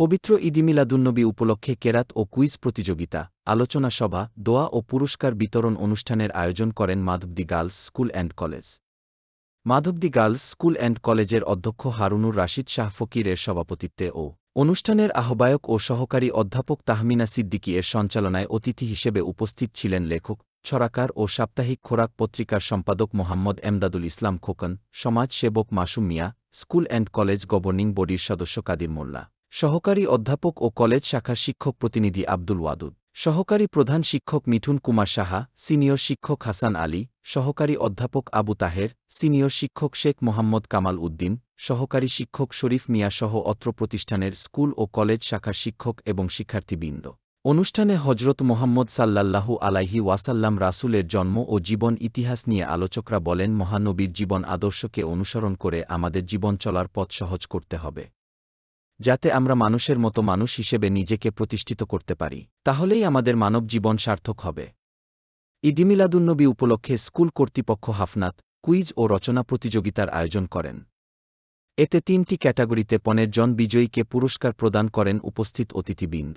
পবিত্র ঈদি মিলাদুন্নবী উপলক্ষে কেরাত ও কুইজ প্রতিযোগিতা, আলোচনা সভা, দোয়া ও পুরস্কার বিতরণ অনুষ্ঠানের আয়োজন করেন Madhabdi girls school and college. Madhabdi girls school and কলেজের অধ্যক্ষ হারুনুর রাশিদ শাহ ফকিরের সভাপতিত্বে ও অনুষ্ঠানের আহ্বায়ক ও সহকারী অধ্যাপক তাহমিনা সিদ্দিকী এর সঞ্চালনায় অতিথি হিসেবে উপস্থিত ছিলেন লেখক, ছড়াকার ও সাপ্তাহিক খোরাক পত্রিকার সম্পাদক মোহাম্মদ এমদাদুল ইসলাম খোকন, সমাজসেবক Masum Mia, school and college governing বডির সদস্য কাদির মোল্লা। সহকারী অধ্যাপক ও কলেজ শাখার শিক্ষক প্রতিনিধি আব্দুল ওয়াদুদ, সহকারী প্রধান শিক্ষক মিঠুন কুমার সাহা, সিনিয়র শিক্ষক হাসান আলী, সহকারী অধ্যাপক আবু তাহের, সিনিয়র শিক্ষক শেখ মোহাম্মদ কামাল উদ্দিন, সহকারী শিক্ষক শরীফ মিয়া সহ অত্র প্রতিষ্ঠানের স্কুল ও কলেজ শাখার শিক্ষক এবং শিক্ষার্থীবৃন্দ। অনুষ্ঠানে হজরত মোহাম্মদ সাল্লাল্লাহু আলাইহি ওয়াসাল্লাম রাসূলের জন্ম ও জীবন ইতিহাস নিয়ে আলোচকরা বলেন, মহানবীর জীবন আদর্শকে অনুসরণ করে আমাদের জীবন চলার পথ সহজ করতে হবে। যাতে আমরা মানুষের মতো মানুষ হিসেবে নিজেকে প্রতিষ্ঠিত করতে পারি। তাহলেই আমাদের মানব জীবন সার্থক হবে। ইদিমিলাদুন্নবী উপলক্ষে স্কুল কর্তৃপক্ষ হাফনাত, কুইজ ও রচনা প্রতিযোগিতার আয়োজন করেন। এতে তিনটি ক্যাটাগরিতে পনেরো জন বিজয়ীকে পুরস্কার প্রদান করেন উপস্থিত অতিথিবৃন্দ।